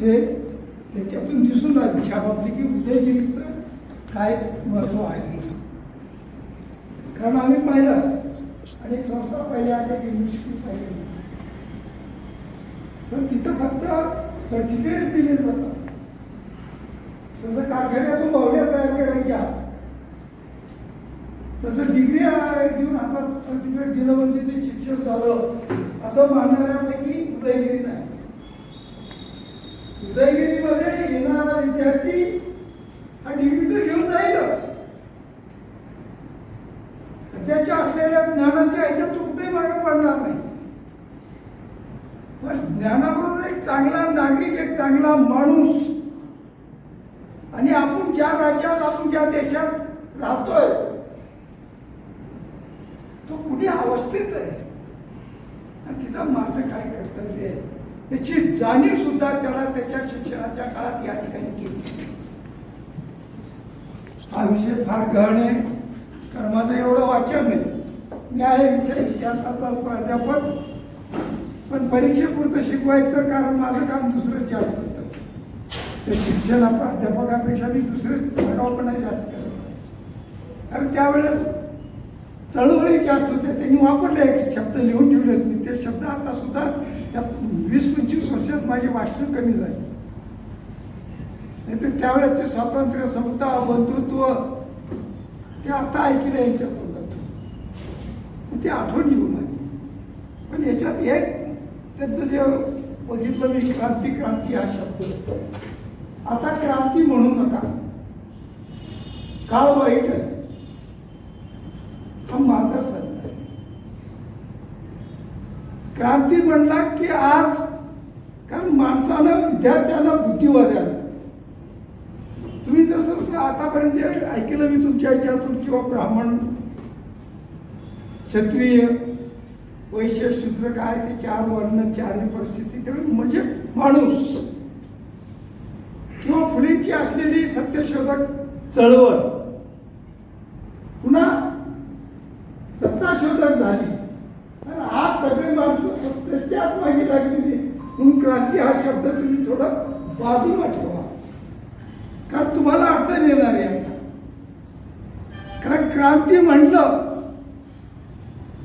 जे त्याच्यातून दिसून राहिली छापातली की उदयगिरीचं काय महत्त्व आहे? कारण आम्ही पाहिलंच आणि संस्था पहिल्या अनेक एक युनिव्हर्सिटी पाहिली. पण तिथं फक्त सर्टिफिकेट दिले जातात. जसं कारखान्यातून बावड्या तयार करायच्या. तसं डिग्री देऊन हातात सर्टिफिकेट दिलं म्हणजे ते शिक्षण झालं असं मानणाऱ्यापैकी उदयगिरी नाही. उदयगिरीमध्ये येणारा विद्यार्थी हा डिग्री तर घेऊन जाईलच. सध्याच्या असलेल्या ज्ञानाच्या ह्याच्यात तो कुठेही मागे पडणार नाही. पण ज्ञानाबरोबर एक चांगला नागरिक एक चांगला माणूस आणि आपण ज्या राज्यात आपण ज्या देशात राहतोय तो कुठे अवस्थेत आहे? आणि तिथं माझं काय कर्तव्य आहे? त्याची जाणीव सुद्धा त्याला त्याच्या शिक्षणाच्या काळात या ठिकाणी केली हा विषय फार गहन आहे कारण माझं एवढं वाचन आहे. मी आहे विषय इतिहासाचा प्राध्यापक. पण परीक्षेपुरतं शिकवायचं कारण माझं काम दुसरंच जास्त होतं. तर शिक्षण प्राध्यापकापेक्षा मी दुसरेच सरावपणा जास्त करत कारण त्यावेळेस चळवळी जास्त होत्या त्यांनी वापरले शब्द लिहून ठेवले होते मी. ते शब्द आता सुद्धा त्या वीस पंचवीस वर्षात माझे वाचन कमी झाले. नाही तर त्यावेळेचे स्वातंत्र्य समता बंधुत्व ते आता ऐकलं यांच्या तोंडातून ते आठवण येऊन आली. पण याच्यात एक त्यांचं जे बघितलं मी क्रांती क्रांती हा शब्द. आता क्रांती म्हणू नका. काळ वाईट आहे. हा माझा सर आहे क्रांती म्हणला की आज कारण माणसानं विद्यार्थ्यांना बुद्धिवाद्याला तुम्ही जसं आतापर्यंत जे ऐकलं मी तुमच्या ह्याच्यातून किंवा ब्राह्मण क्षत्रिय वैश्य शूद्र काय ते चार वर्ण चार परिस्थिती तेवढी म्हणजे माणूस. किंवा फुलेची असलेली सत्यशोधक चळवळ. पुन्हा सत्ताशोधक झाली. माणसं सत्तेच्याच मागे लागलेली म्हणून क्रांती हा शब्द तुम्ही थोडा बाजूला ठेवा कारण तुम्हाला अडचण येणार आहे आता. कारण क्रांती म्हटलं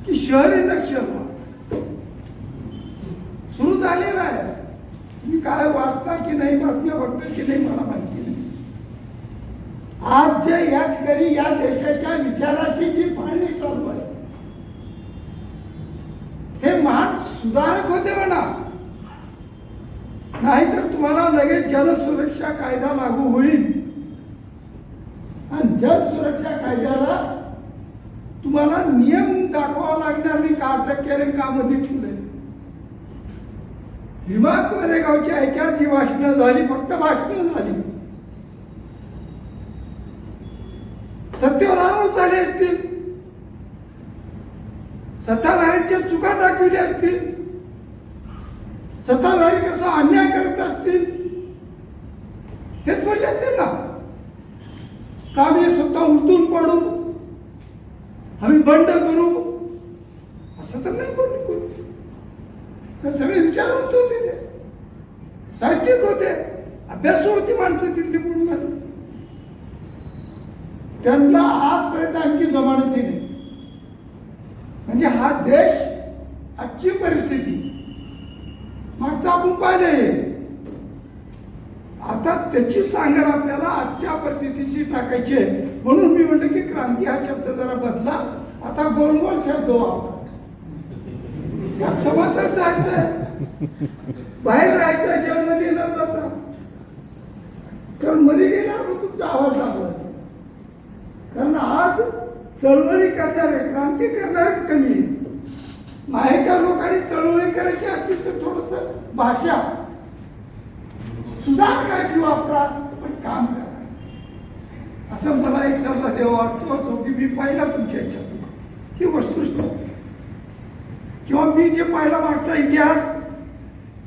की शहरी नक्षलवाद. सुरू झालेला आहे. तुम्ही काय वाचता की नाही बातम्या बघता की नाही मला माहिती नाही. आज जे या ठिकाणी या देशाच्या विचाराची जी पाहणी चालू आहे हे महान सुधारक होते म्हणा. नाहीतर तुम्हाला लगेच जनसुरक्षा कायदा लागू होईल. आणि जनसुरक्षा कायद्याला तुम्हाला नियम दाखवावा लागणार. मी का अटक केले का मध्ये ठेवले भीमा कोरेगावच्या ह्याच्यात जी भाषणं झाली फक्त भाषणं झाली. सत्तेवर आरोप झाले असतील. सत्ताधाऱ्यांच्या चुका दाखविल्या असतील? सत्ताधारी कसा अन्याय करत असतील? हेच बोलले असतील ना? का आम्ही स्वतः उलटून पडू? आम्ही बंड करू? असं तर नाही बोलले कोणी. तर सगळे विचारवंत होते ते. साहित्यिक होते. अभ्यास होती माणसं तिथली पूर्ण. त्यांना आजपर्यंत आणखी जमानत दिली. म्हणजे हा देश आजची परिस्थिती. मागचा आपण पाहिजे आता त्याची सांगड आपल्याला आजच्या परिस्थितीशी टाकायची आहे. म्हणून मी म्हटलं की क्रांती हा शब्द जरा बदला. आता गोल गोल शब्द वापरा समाजात जायचंय. बाहेर राहायचं जेवणमध्ये न जाता. कारण मध्ये गेल्यावर तुमचा आवाज लागला. कारण आज चळवळी करणारे क्रांती करणारेच कमी आहेत. माहेच्या लोकांनी चळवळी करायची असतील तर थोडस भाषा. सुधारकाची वापरा पण काम करा. असं मला एक सल्ला देवा वाटतो जो की मी पाहिला तुमच्या याच्यातून. ही वस्तुस्थ किंवा मी जे पाहिला मागचा इतिहास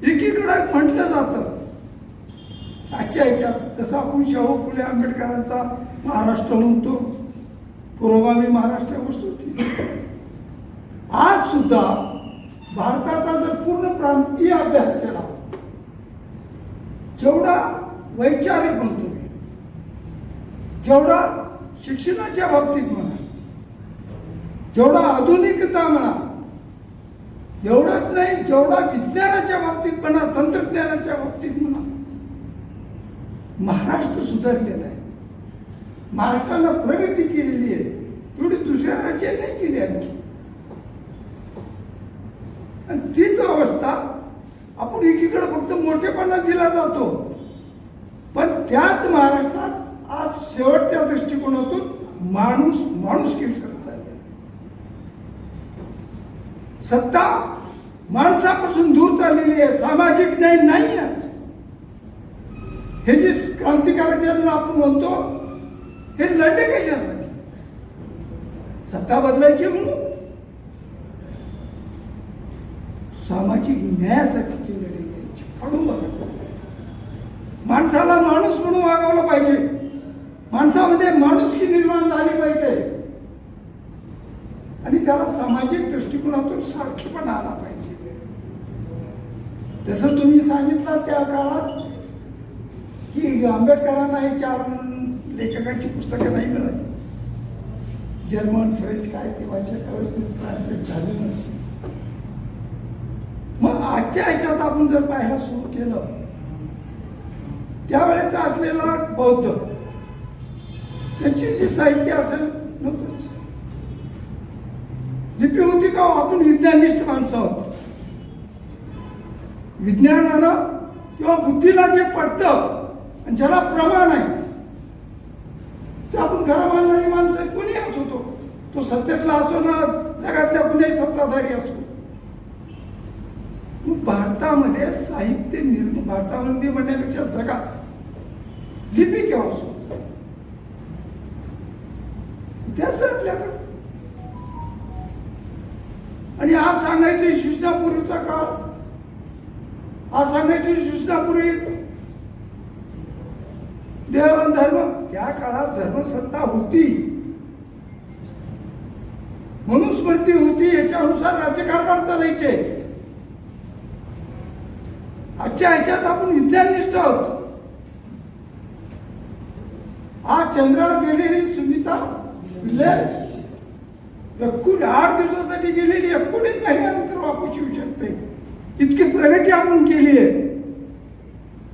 एकीकडे म्हटलं जातं. आजच्या ह्याच्यात जसं आपण शाहू फुले आंबेडकरांचा महाराष्ट्र म्हणतो पुरोगामी महाराष्ट्र वस्तू आज सुद्धा भारताचा जर पूर्ण प्रांतीय अभ्यास केला जेवढा वैचारिक म्हणतो मी जेवढा शिक्षणाच्या बाबतीत म्हणा जेवढा आधुनिकता म्हणा एवढंच नाही जेवढा विज्ञानाच्या बाबतीत म्हणा तंत्रज्ञानाच्या बाबतीत म्हणा महाराष्ट्र सुधारलेला आहे. महाराष्ट्रानं प्रगती केलेली आहे. थोडी दुसऱ्या राज्यात नाही केली आणखी. आणि तीच अवस्था आपण एकीकडे फक्त मोठेपणा दिला जातो. पण त्याच महाराष्ट्रात आज शेवटच्या दृष्टिकोनातून माणूस माणूस विसरत चाललेला सत्ता माणसापासून दूर चाललेली आहे. सामाजिक न्याय नाही आज. हे जे क्रांतिकारक आपण म्हणतो हे लढले कशासाठी? सत्ता बदलायची म्हणून? सामाजिक न्यायासाठीची लढाई त्यांची. काढून बघा. माणसाला माणूस म्हणून वागवलं पाहिजे. माणसामध्ये माणुसकी निर्माण झाली पाहिजे. आणि त्याला सामाजिक दृष्टिकोनातून सारखेपणा आला पाहिजे. जसं तुम्ही सांगितलं त्या काळात की आंबेडकरांना हे चार लेखकाची पुस्तकं नाही मिळाली जर्मन फ्रेंच काय ते भाषा व्यवस्थित ट्रान्सलेट झाले नसते. मग आजच्या ह्याच्यात आपण जर पाहायला सुरू केलं त्यावेळेच असलेला बौद्ध त्याची जी साहित्य असेल नव्हतंच. लिपी होती का हो? आपण विज्ञानिष्ठ माणसं आहोत. विज्ञानानं किंवा बुद्धीला जे पडतं आणि ज्याला प्रमाण आहे ते आपण खरं मानणारी माणसं कुणी कोणी असो तो. तो सत्तेतला असो ना जगातल्या कुणीही सत्ताधारी असो. भारतामध्ये साहित्य निर्म भारतामध्ये म्हणण्यापेक्षा जगात लिपी केव्हा असो? इतिहास आपल्याकडे. आणि आज सांगायचं सूचनापूर्वीचा काळ. आज सांगायचं सूचनापूर्वी देवान धर्म त्या काळात धर्मसत्ता होती. मनुस्मृती होती याच्यानुसार राज्यकारभार चालायचे. आजच्या ह्याच्यात आपण विज्ञाननिष्ठ आहोत. आज चंद्रावर गेलेली सुनीता पिल्ले एकूण आठ दिवसासाठी गेलेली एकोणीस महिन्यानंतर वापस येऊ शकते. इतकी प्रगती आपण केली आहे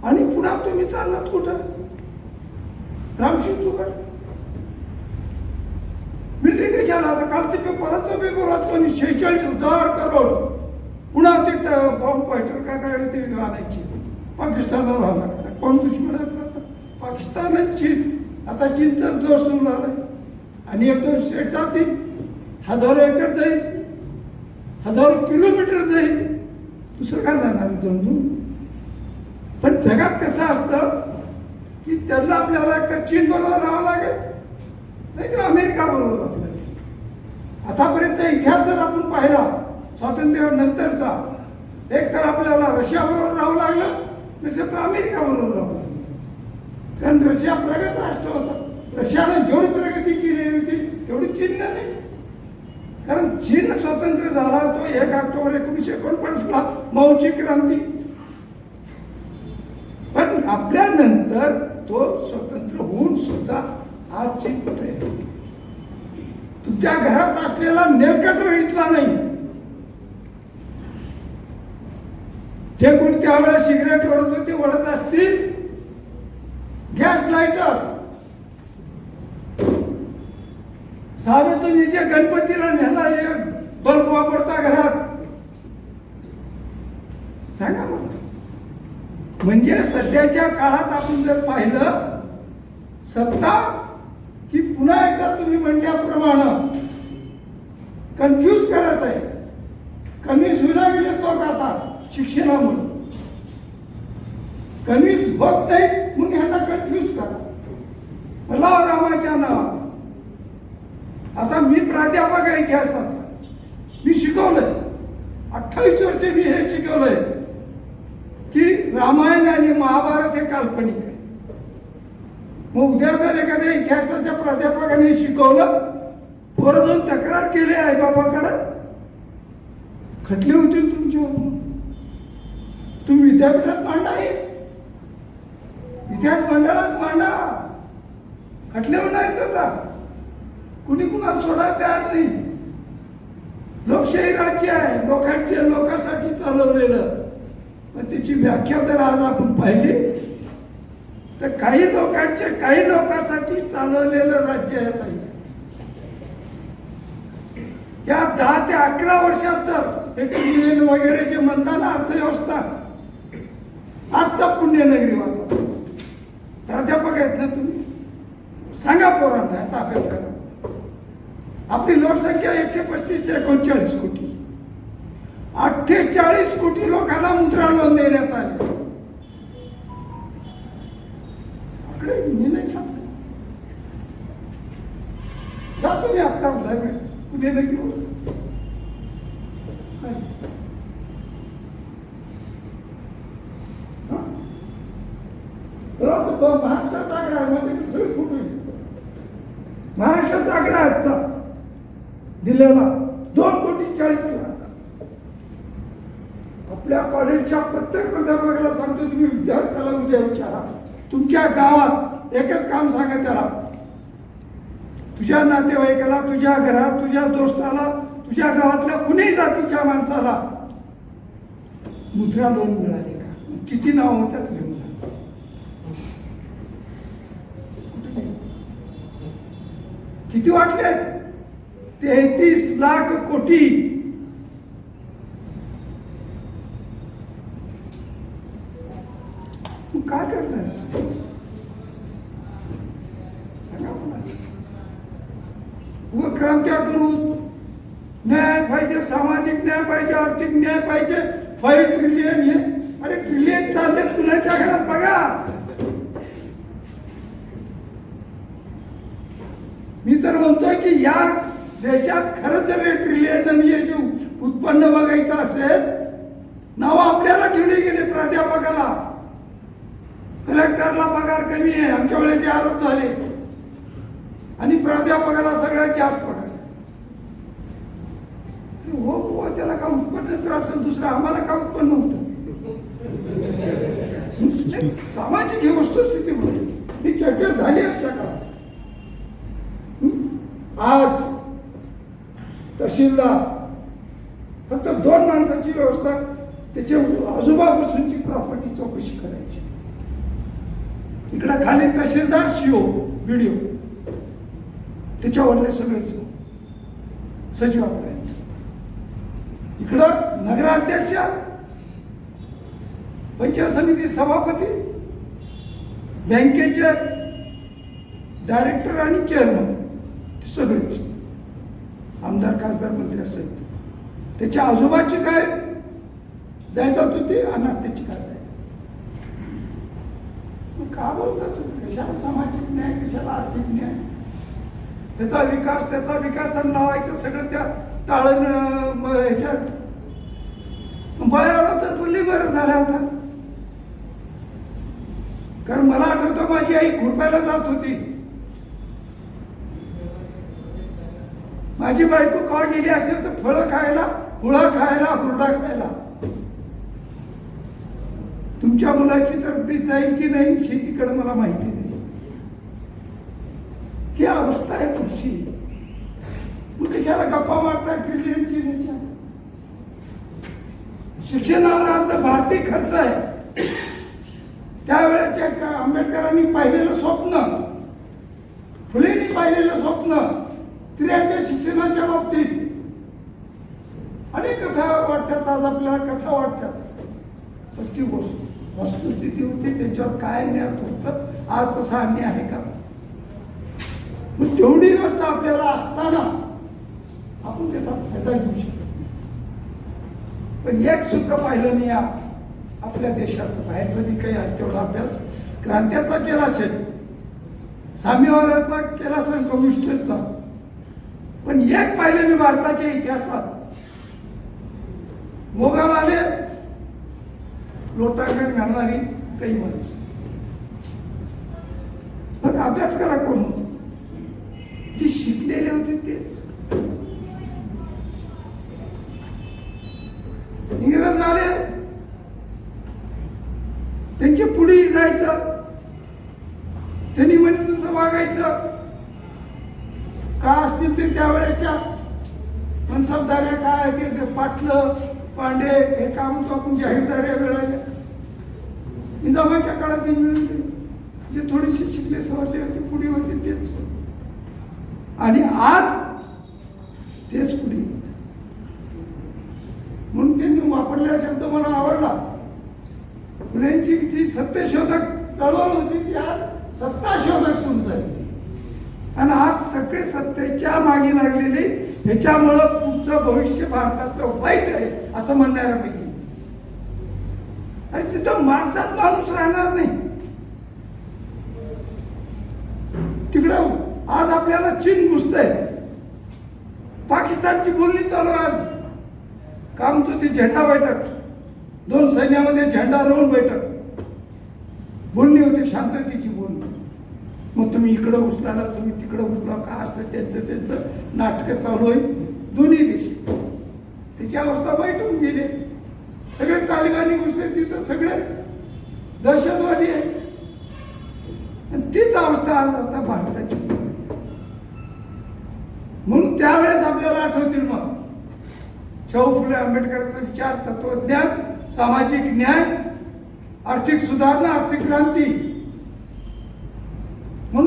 आणि पुन्हा तुम्ही चाललात कुठं? राहू शकतो का? बिल्डिंग कशाला? आता कालचं पेपराचा पेपर वाचतो आणि शेहेचाळीस हजार करोड. पुन्हा ते ट- बॉम्ब फायटर काय काय ते आणायची. पाकिस्तानला राहणार. कोण दुश्मन आहे आता? पाकिस्तान चीन आता चीनचा जोर सुरू झालाय. आणि एक दोन स्टेट जातील हजारो एकर जाईल हजारो किलोमीटर जाईल दुसरं काय जाणार समजून? पण जगात कसं असतं? की त्यांना आपल्याला एक तर चीन बरोबर राहावं लागेल. नाही तर अमेरिका बरोबर राहावं लागेल आतापर्यंतचा इतिहास जर आपण पाहिला स्वातंत्र्यानंतरचा एक तर आपल्याला रशिया बरोबर राहावं लागलं नसेल तर अमेरिका बरोबर राहावं लागलं. कारण रशिया प्रगत राष्ट्र होता. रशियानं जेवढी प्रगती केलेली होती तेवढी चीननं नाही. कारण चीन स्वतंत्र झाला तो एक ऑक्टोबर एकोणीसशे एकोणपन्नासला मौची क्रांती. पण आपल्यानंतर तो स्वतंत्र होऊन सुद्धा आज चीन कुठे आहे? तुमच्या घरात असलेला नेमकट इथला नाही. जे कोणी त्यावेळेला सिगरेट ओढत होते ओढत असतील. गॅस लाईटर साधं तुम्ही जे गणपतीला नेला एक बल्ब वापरता घरात. सांगा मला. म्हणजे सध्याच्या काळात आपण जर पाहिलं सत्ता की पुन्हा एकदा तुम्ही म्हणल्याप्रमाणे कन्फ्यूज करत आहे. कमी सुविधा गेले तो आता शिक्षणामुळे. कमी होत नाही म्हणून ह्यांना कन्फ्यूज करा. मला रामाच्या नावात. आता मी प्राध्यापक आहे इतिहासाचा. मी शिकवलंय. अठ्ठावीस वर्षे मी हे शिकवलंय. रामायण आणि महाभारत हे काल्पनिक आहे. मग उद्या जर एखाद्या इतिहासाच्या प्राध्यापकाने शिकवलं पोरं जाऊन तक्रार केली आई बाबाकडं खटली होतील तुमच्या तुम्ही विद्यापीठात मांडा हे इतिहास मंडळात मांडा खटले नाही आता कुणी कुणाला सोडा तयार नाही. लोकशाही राज्य आहे. लोकांचे लोकांसाठी चालवलेलं. पण त्याची व्याख्या जर आज आपण पाहिली तर काही लोकांचे काही लोकांसाठी चालवलेलं राज्य आहे नाही या दहा ते अकरा वर्षाचं जर हे वगैरे जे म्हणतात ना अर्थव्यवस्था आजचा पुण्यनगरी वाचा प्राध्यापक आहेत ना तुम्ही? सांगा पोरांना याचा अभ्यास करा. आपली लोकसंख्या एकशे पस्तीस ते एकोणचाळीस कोटी. अठ्ठेचाळीस कोटी लोकांना मुद्रा लोन देण्यात आले. आकडे मी नाही सांगतो जा तुम्ही आत्ता कुठे नाही तो महाराष्ट्राचा आकडा आहे म्हणजे सगळे कुठे महाराष्ट्राचा आकडा आहे आजचा. दिलेला. दोन कोटी चाळीस लाख आपल्या कॉलेजच्या प्रत्येक प्राध्यापकाला सांगतो तुम्ही विद्यार्थ्याला उद्या विचारा तुमच्या गावात एकच काम सांगा त्याला. तुझ्या नातेवाईकाला तुझ्या घरात तुझ्या दोस्ताला तुझ्या गावातल्या कुणी जातीच्या माणसाला मुद्रा लोन मिळाले का? किती नाव होत्यात लिहून या. किती वाटले तेहतीस लाख कोटी मग काय करणार सांगा मला. क्रांत्या करू न्याय पाहिजे सामाजिक न्याय पाहिजे आर्थिक न्याय पाहिजे फाईव्ह ट्रिलियन हे. अरे ट्रिलियन चाललेत कुणाच्या घरात बघा. मी तर म्हणतोय की या देशात खरंच जर ट्रिलियन आणि उत्पन्न बघायचं असेल नाव आपल्याला ठेवले गेले प्राध्यापकाला. कलेक्टरला पगार कमी आहे आमच्या वेळेचे आरोप झाले. आणि प्राध्यापकाला सगळ्यात जास्त पगार हो हो त्याला का उत्पन्न त्रास दुसरं आम्हाला का उत्पन्न होतं? सामाजिक ही वस्तुस्थिती बोलली ही चर्चा झाली आमच्या काळात. आज तहसीलदार फक्त दोन माणसाची व्यवस्था त्याच्या आजोबापासूनची प्रॉपर्टी चौकशी करायची. इकडं खाली तहसीलदार शिओ व्हिडिओ त्याच्यावरले सगळेच सचिवाकडे इकडं नगराध्यक्ष पंचायत समिती सभापती बँकेचे डायरेक्टर आणि चेअरमन सगळेच आमदार खासदार मंत्री असेल त्याच्या आजोबाची काय जायचं ते अनाथ त्याची काय? मग का बोलता तुम्ही? कशाला सामाजिक न्याय कशाला आर्थिक न्याय? त्याचा विकास त्याचा विकास आणि लावायचं सगळं त्या टाळण ह्याच्यात. बयाला तर बोलली बरं झाला होता कारण मला आठवतं माझी आई खुरपायला जात होती. माझी बायको कवा गेली असेल तर फळं खायला हुळा खायला हुरडा खायला. तुमच्या मुलाची तर जाईल की नाही शेतीकडे मला माहिती नाही. ही अवस्था आहे तुमची मग कशाला गप्पा मारता ट्रिलियनची शिक्षणाचा भारतीय खर्च आहे. त्यावेळेच्या आंबेडकरांनी पाहिलेलं स्वप्न फुलेंनी पाहिलेलं स्वप्न स्त्रियांच्या शिक्षणाच्या बाबतीत. अनेक कथा वाटतात आज आपल्याला कथा वाटतात पण ती गोष्ट वस्तुस्थिती होती त्याच्यावर काय न्याय होतं आज तसा अन्याय आहे का? मग तेवढी व्यवस्था आपल्याला असताना आपण त्याचा फायदा घेऊ शकतो पण एक सुद्धा पाहिलं नाही या आपल्या देशाचं. बाहेरचं मी काही आहे तेवढा अभ्यास. क्रांत्याचा केला असेल. साम्यवादाचा केला असेल कम्युनिस्टचा. पण एक पाहिलं मी भारताच्या इतिहासात. मोगाल आले लोटांगण घालणारी काही माणसं. मग अभ्यास करा कोण? जे शिकलेले होते तेच. इंग्रज आले. त्यांच्या पुढे जायचं. त्यांनी म्हणजे तसं वागायचं. का असतील ते त्यावेळेच्या? मनसबदाऱ्या काय ते पाटलं पांडे हे काम तो आपण जाहीरदाऱ्या मिळाल्या निजामाच्या काळात ते जे थोडेसे शिकले सवरले होते पुढे होते तेच. आणि आज तेच पुढे म्हणून त्यांनी वापरलेला शब्द मला आवडला. फुलेंची जी सत्यशोधक चळवळ होती ती आज सत्ताशोधक सुरू झाली. आणि आज सगळे सत्तेच्या मागे लागलेले ह्याच्यामुळं पुढचं भविष्य भारताचं वाईट आहे असं म्हणणाऱ्यापैकी आणि तिथं माणसात माणूस राहणार नाही. तिकडं आज आपल्याला चीन घुसतंय. पाकिस्तानची बोलणी चालू आज. काम तो ती झेंडा बैठक. दोन सैन्यामध्ये झेंडा रोवून बैठक. बोलणी होती शांततेची बोलणी. मग तुम्ही इकडं उचलाला तुम्ही तिकडं उचला का असतं त्यांचं त्यांचं नाटकं चालू आहे. दोन्ही देश. त्याची अवस्था वाईट होऊन गेली. सगळे तालिबानी घुसले तिथं सगळे दहशतवादी आहेत. आणि तीच अवस्था आज आता भारताची. म्हणून त्यावेळेस आपल्याला आठवतील मग. शाहू फुले आंबेडकरांचा विचार तत्वज्ञान सामाजिक न्याय आर्थिक सुधारणा आर्थिक क्रांती.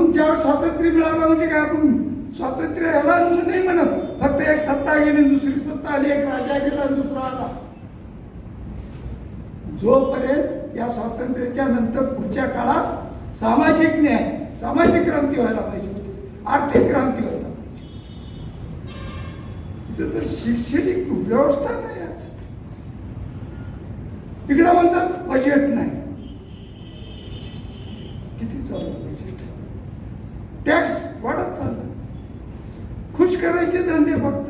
म्हणून ज्यावेळेस स्वातंत्र्य मिळालं म्हणजे काय आपण? स्वातंत्र्य ह्याला नाही म्हणत. फक्त एक सत्ता गेली दुसरी सत्ता आली. एक राजा गेला दुसरा आला. जोपर्यंत या स्वातंत्र्याच्या नंतर पुढच्या काळात सामाजिक न्याय सामाजिक क्रांती व्हायला पाहिजे होती. आर्थिक क्रांती व्हायला पाहिजे तर शैक्षणिक व्यवस्था नाही आज. इकडं म्हणतात बजेट नाही. किती चालू पाहिजे टॅक्स वाढत चालला खुश करायचे धंदे फक्त.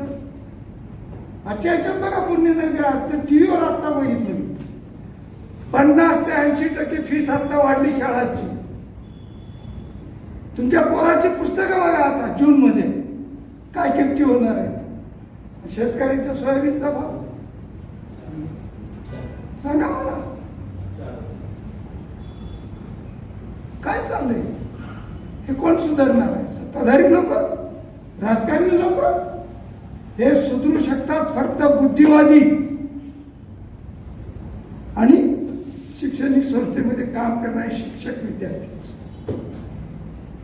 आजच्या ह्याच्यात बघा पुण्यनगर आजचं टीव्हीवर आत्ता बघितलं मी. पन्नास ते ऐंशी टक्के फीस आत्ता वाढली शाळांची. तुमच्या पोराची पुस्तकं बघा आता जूनमध्ये. काय किमती होणार आहे शेतकऱ्याचा सोयाबीनचा भाव? सांगा मला. काय चाललंय? हे कोण सुधारणार आहे? सत्ताधारी लोक? राजकारणी लोक? हे सुधरू शकतात फक्त बुद्धिवादी. आणि शैक्षणिक संस्थेमध्ये काम करणारे शिक्षक विद्यार्थी.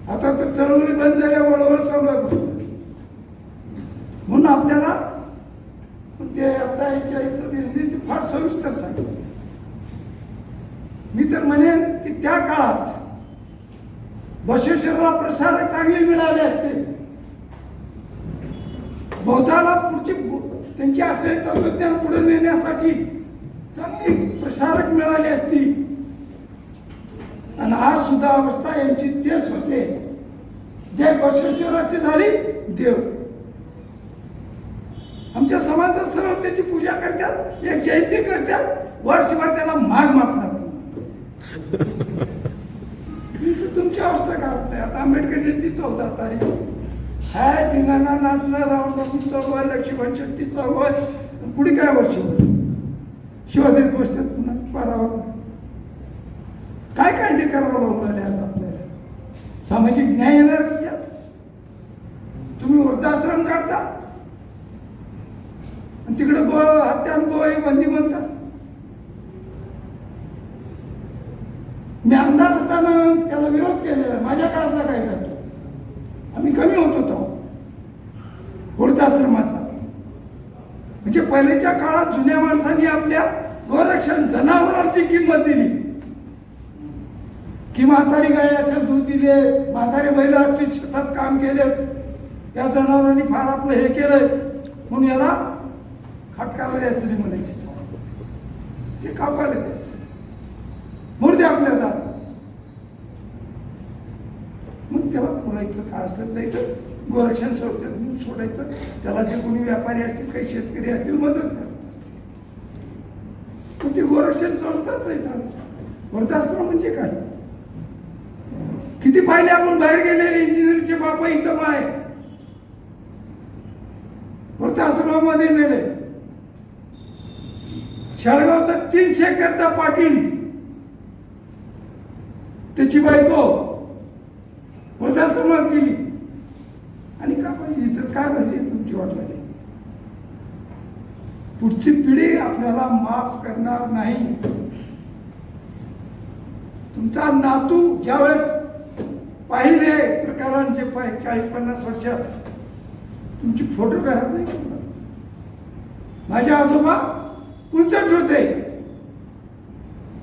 आता तर चळवळी बंद झाल्या वळवळ चालू आहे म्हणून आपल्याला ते आता याच्या आईचं ते फार सविस्तर सांगितलं. मी तर म्हणेन की त्या काळात बसवेश्वरला प्रसारक चांगले मिळाले असते. बौद्धाला पुढची त्यांची असलेले तत्वज्ञान पुढे नेण्यासाठी चांगली प्रसारक मिळाली असती. आणि आज सुद्धा अवस्था यांची तेच होते. जे बसवेश्वराची झाली देव. आमच्या समाजात सरळ त्याची पूजा करतात एक जयंती करतात वर्षभर त्याला माग मागतात. अवस्था काय आता आंबेडकर जयंती चौदा तारीख. हाय धिंगाणा नाचणार रावण बाबू चालू लक्ष्मण शेट्टी चालू पुढे काय वर्ष शिवाजी बसतात पुन्हा पारावर काय कायदे करावं झाले आज आपल्याला? सामाजिक न्याय येणार त्याच्यात? तुम्ही वृद्धाश्रम काढता? आणि तिकडे गो हत्या आणि गोवाई बंदी म्हणता मी आमदार असताना त्याला विरोध केलेला. माझ्या काळातला काय जातो आम्ही कमी होत होतो. वृद्धाश्रमाचा म्हणजे पहिलेच्या काळात जुन्या माणसांनी आपल्या गोरक्षण जनावरांची किंमत दिली. की म्हातारी गाय असेल दूध दिले. म्हातारे बैल असतील शेतात काम केले. या जनावरांनी फार आपलं हे केलंय. म्हणून याला खटकाला द्यायचं नाही म्हणायचे. ते कापायला द्यायचं. म्हणून ते आपल्या जात मग तेव्हा पुरायचं काय असेल? नाही तर गोरक्षण सोडतात. सोडायचं. त्याला जे कोणी व्यापारी असतील काही शेतकरी असतील मदत करत पण ते गोरक्षण सोडताच आहे आज. वृद्धाश्रम म्हणजे काय? किती पाहिले आपण बाहेर गेलेले इंजिनियरचे बापा इथं आहे वृद्धाश्रमामध्ये नेले शाळगावचा तीनशे एकरचा पाटील त्याची बायको वृद्धाश्रमात गेली आणि का पाहिजे? इज्जत काय झाली तुमची वाटलेली? पुढची पिढी आपल्याला माफ करणार नाही. तुमचा नातू ज्यावेळेस पाहिले प्रकारांचे पाय चाळीस पन्नास वर्षात तुमची फोटो घरात नाही माझ्या माझे आजोबा उलचट होते.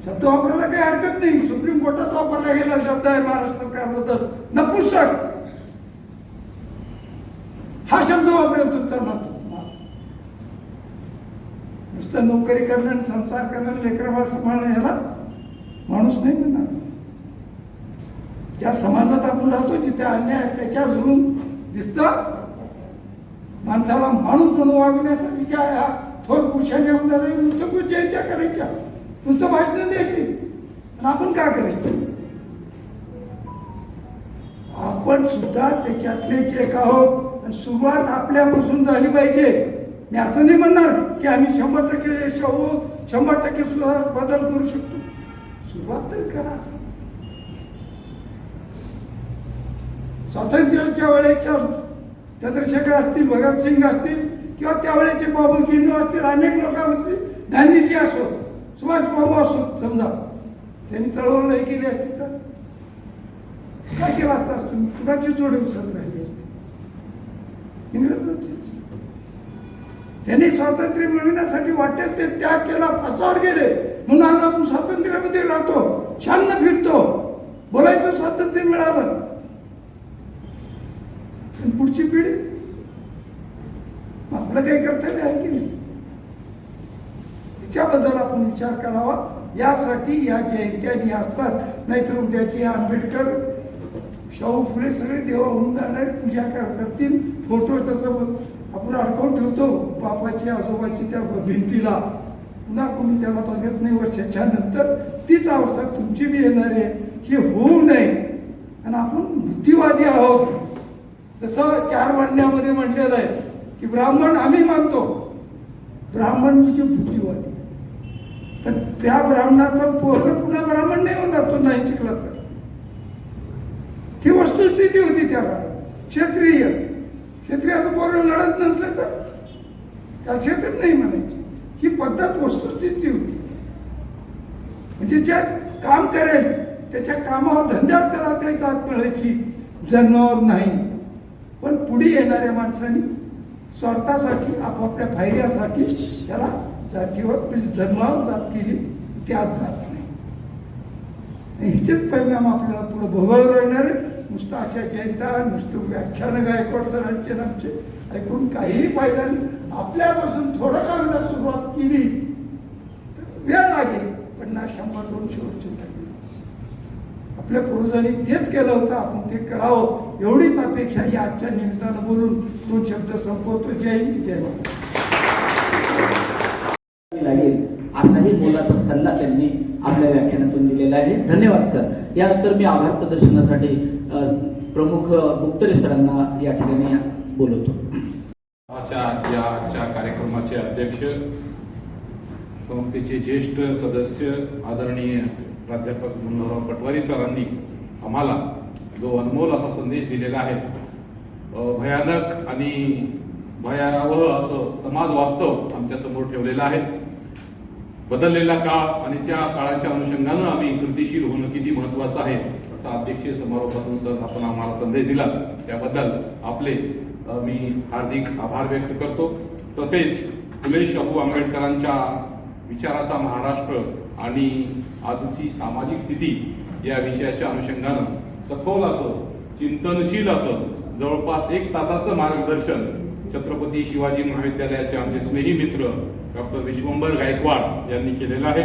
शब्द वापरायला काही हरकत नाही. सुप्रीम कोर्टात वापरला गेला शब्द आहे महाराष्ट्र सरकारबद्दल. नपुसक. हा शब्द वापरेल तुमचा नातू नुसतं नोकरी करणं आणि संसार करणं लेकरबाळ सांभाळणं ह्याला माणूस नाही म्हणणार. ज्या समाजात आपण राहतो जिथे अन्याय त्याच्या धरून दिसतं माणसाला माणूस म्हणून वागण्यासाठीच्या ह्या थोर पुरुषांच्या आपल्याला नुसतं कुठं करायच्या. नुसतं भाषण द्यायची. आणि आपण काय करायचं? आपण सुद्धा त्याच्यातलेच एक आहोत आणि सुरुवात आपल्यापासून झाली पाहिजे. मी असं नाही म्हणणार की आम्ही शंभर टक्के यश होऊ शंभर टक्के सुद्धा बदल करू शकतो. सुरुवात तर करा. स्वातंत्र्याच्या वेळेच्या चंद्रशेखर असतील भगतसिंग असतील किंवा त्यावेळेचे बाबू गिन्नू असतील अनेक लोक असतील गांधीजी असो सुभाष बाबू असो समजा. त्यांनी चळवळ नाही केली असती तर? काय केलं असतं असतो कुणाची जोडी उसत राहिली असते? इंग्रजांचीच. त्यांनी स्वातंत्र्य मिळवण्यासाठी वाटेल ते त्याग केला फासावर गेले. म्हणून आज आपण स्वातंत्र्यामध्ये राहतो छान फिरतो. बोलायचं स्वातंत्र्य मिळालं. पुढची पिढी? आपलं काही करता आहे की नाही? याच्याबद्दल आपण विचार करावा. यासाठी या जयंत्या ही असतात नाहीतर उद्याचे आंबेडकर शाहू फुले सगळे देवा होऊन जाणार पूजा कर- करतील. फोटो तसं आपण अडकवून ठेवतो बापाची आजोबाची त्या भिंतीला. पुन्हा कोणी त्याला बघत नाही वर्षाच्या नंतर. तीच अवस्था तुमची बी येणार आहे. हे होऊ नये. आणि आपण बुद्धिवादी आहोत. जसं चार म्हणण्यामध्ये म्हटलेलं आहे की ब्राह्मण आम्ही मानतो. ब्राह्मण म्हणजे बुद्धिवादी. तर त्या ब्राह्मणाचा पोरग पुन्हा ब्राह्मण नाही होणार तो नाही शिकला तर. ही वस्तुस्थिती होती त्याला. क्षेत्रीय. क्षेत्रीयाचं पोर पोरग लढत नसलं तर त्या क्षेत्र नाही म्हणायची. ही पद्धत वस्तुस्थिती होती. म्हणजे जे काम करेल त्याच्या कामावर धंद्यात त्याला त्या जात मिळायची जन्मावर नाही. पण पुढे येणाऱ्या माणसांनी स्वार्थासाठी आपापल्या फायद्यासाठी त्याला जातीवर म्हणजे जन्मावर जात केली त्यात जात नाही. ह्याचेच हिचेच परिणाम आपल्याला पुढे भोगावं लागणार आहे. नुसतं अशा जयंता नुसतं व्याख्यान गायकवाड सरांचे नामचे आमचे ऐकून काहीही फायदा नाही. आपल्यापासून थोडं का सुरुवात केली तर वेळ लागेल पन्नास शंभर दोनशे वर्ष लागेल. आपल्या पूर्वजांनी तेच केलं होतं आपण ते करावं. एवढीच अपेक्षा ही आजच्या निमित्तानं बोलून दोन शब्द संपवतो. जय हिंद जय महाराज लागेल असाही मोलाचा सल्ला त्यांनी आपल्या व्याख्यानातून दिलेला आहे. धन्यवाद सर. यानंतर मी आभार प्रदर्शनासाठी प्रमुख गुप्तरे सरांना या ठिकाणी बोलवतो. आजच्या या आजच्या कार्यक्रमाचे अध्यक्ष संस्थेचे ज्येष्ठ सदस्य आदरणीय प्राध्यापक मनोहरराव पटवारी सरांनी आम्हाला जो अनमोल असा संदेश दिलेला आहे भयानक आणि भयावह असं समाज वास्तव आमच्यासमोर ठेवलेलं आहे. बदललेला काळ आणि त्या काळाच्या अनुषंगानं आम्ही कृतीशील होणं किती महत्वाचं आहे असा अध्यक्षीय समारोपातून सर आपण आम्हाला संदेश दिला. त्याबद्दल आपले मी हार्दिक आभार व्यक्त करतो. तसेच फुले शाहू आंबेडकरांच्या विचाराचा महाराष्ट्र आणि आजची सामाजिक स्थिती या विषयाच्या अनुषंगानं सखोल असं चिंतनशील असं जवळपास एक तासाचं मार्गदर्शन छत्रपती शिवाजी महाविद्यालयाचे आमचे स्नेही मित्र डॉक्टर विश्वंभर गायकवाड यांनी केलेलं आहे.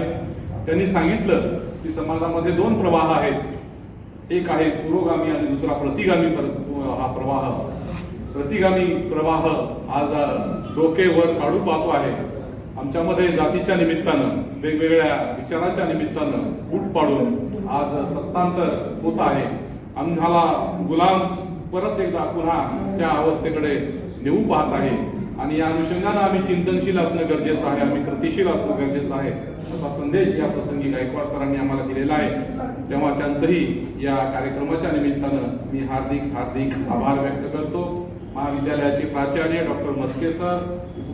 त्यांनी सांगितलं की समाजामध्ये दोन प्रवाह आहेत. एक आहे पुरोगामी आणि दुसरा प्रतिगामी हा प्रवाह. प्रतिगामी प्रवाह आज डोकेवर काढू पाहतो आहे. आमच्यामध्ये जातीच्या निमित्तानं वेगवेगळ्या विचाराच्या निमित्तानं फूट पाडून आज सत्तांतर होत आहे. आम्हाला गुलाम परत एकदा पुन्हा त्या अवस्थेकडे नेऊ पाहत आहे. आणि या अनुषंगानं आम्ही चिंतनशील असणं गरजेचं आहे आम्ही कृतिशील असणं गरजेचं आहे. असा संदेश या प्रसंगी गायकवाड सरांनी आम्हाला दिलेला आहे. तेव्हा त्यांचंही या कार्यक्रमाच्या निमित्तानं मी हार्दिक हार्दिक आभार व्यक्त करतो. महाविद्यालयाचे प्राचार्य डॉक्टर मस्के सर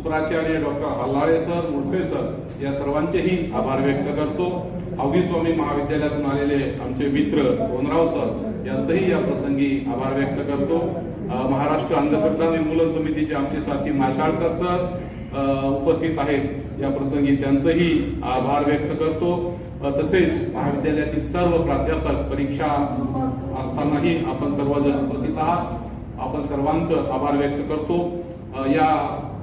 प्राचार्य doctor Hallale sir Mulpe sir या सर्वांचेही आभार व्यक्त करतो. अवघी स्वामी महाविद्यालयातून आलेले आमचे मित्र गोनराव सर यांचंही या प्रसंगी आभार व्यक्त करतो. महाराष्ट्र अंधश्रद्धा निर्मूलन समितीचे आमचे साथी माशाळकर सर उपस्थित आहेत. या प्रसंगी त्यांचंही आभार व्यक्त करतो. तसेच महाविद्यालयातील सर्व प्राध्यापक परीक्षा असतानाही आपण सर्वजण उपस्थित आहात. आपण सर्वांचं आभार व्यक्त करतो. या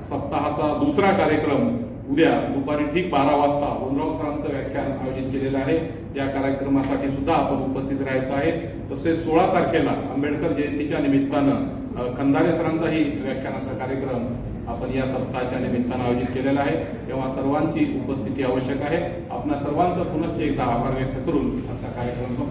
सप्ताहाचा दुसरा कार्यक्रम उद्या दुपारी ठीक बारा वाजता गोंधराव सरांचं व्याख्यान आयोजित केलेलं आहे. या कार्यक्रमासाठी सुद्धा आपण उपस्थित राहायचं आहे. तसेच सोळा तारखेला आंबेडकर जयंतीच्या निमित्तानं खंदारे सरांचाही व्याख्यानाचा कार्यक्रम आपण या सप्ताहाच्या निमित्तानं आयोजित केलेला आहे. तेव्हा सर्वांची उपस्थिती आवश्यक आहे. आपणा सर्वांचं पुनश्च एकदा आभार व्यक्त करून आजचा कार्यक्रम